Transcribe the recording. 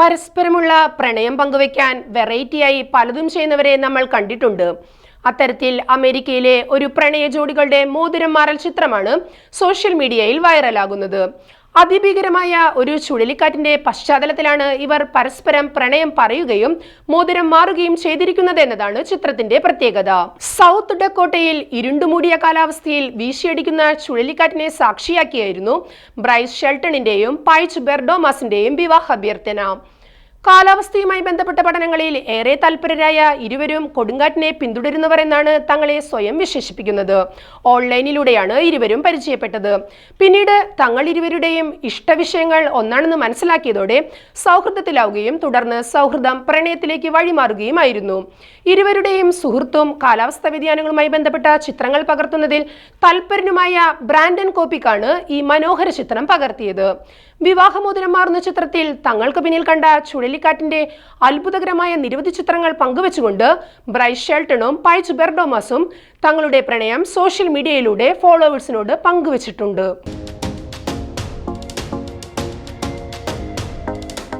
പരസ്പരമുള്ള പ്രണയം പങ്കുവയ്ക്കാൻ വെറൈറ്റിയായി പലതും ചെയ്യുന്നവരെ നമ്മൾ കണ്ടിട്ടുണ്ട്. അത്തരത്തിൽ അമേരിക്കയിലെ ഒരു പ്രണയ ജോഡികളുടെ മോതിരം മാറൽ ചിത്രമാണ് സോഷ്യൽ മീഡിയയിൽ വൈറലാകുന്നത്. അതിഭീകരമായ ഒരു ചുഴലിക്കാറ്റിന്റെ പശ്ചാത്തലത്തിലാണ് ഇവർ പരസ്പരം പ്രണയം പറയുകയും മോതിരം മാറുകയും ചെയ്തിരിക്കുന്നത് എന്നതാണ് ചിത്രത്തിന്റെ പ്രത്യേകത. സൗത്ത് ഡക്കോട്ടയിൽ ഇരുണ്ടുമൂടിയ കാലാവസ്ഥയിൽ വീശിയടിക്കുന്ന ചുഴലിക്കാറ്റിനെ സാക്ഷിയാക്കിയായിരുന്നു ബ്രൈസ് ഷെൽട്ടണിന്റെയും പൈച്ച് ബെർഡോമാസിന്റെയും വിവാഹ അഭ്യർത്ഥന. കാലാവസ്ഥയുമായി ബന്ധപ്പെട്ട പഠനങ്ങളിൽ ഏറെ തൽപരരായ ഇരുവരും കൊടുങ്കാറ്റിനെ പിന്തുടരുന്നവർ എന്നാണ് തങ്ങളെ സ്വയം വിശേഷിപ്പിക്കുന്നത്. ഓൺലൈനിലൂടെയാണ് ഇരുവരും പരിചയപ്പെട്ടത്. പിന്നീട് തങ്ങൾ ഇരുവരുടെയും ഇഷ്ടവിഷയങ്ങൾ ഒന്നാണെന്ന് മനസ്സിലാക്കിയതോടെ സൗഹൃദത്തിലാവുകയും തുടർന്ന് സൗഹൃദം പ്രണയത്തിലേക്ക് വഴിമാറുകയുമായിരുന്നു. ഇരുവരുടെയും സുഹൃത്തും കാലാവസ്ഥാ വ്യതിയാനങ്ങളുമായി ബന്ധപ്പെട്ട ചിത്രങ്ങൾ പകർത്തുന്നതിൽ തൽപരനുമായ ബ്രാൻഡൻ കോപ്പിക്കാണ് ഈ മനോഹര ചിത്രം പകർത്തിയത്. വിവാഹമോതിരം മാറുന്ന ചിത്രത്തിൽ തങ്ങൾക്ക് പിന്നിൽ കണ്ട ചുഴലിക്കാറ്റിന്റെ അത്ഭുതകരമായ നിരവധി ചിത്രങ്ങൾ പങ്കുവച്ചുകൊണ്ട് ബ്രൈസ് ഷെൽട്ടണും പൈച്ച് ബെർഡോമാസും തങ്ങളുടെ പ്രണയം സോഷ്യൽ മീഡിയയിലൂടെ ഫോളോവേഴ്സിനോട് പങ്കുവച്ചിട്ടുണ്ട്.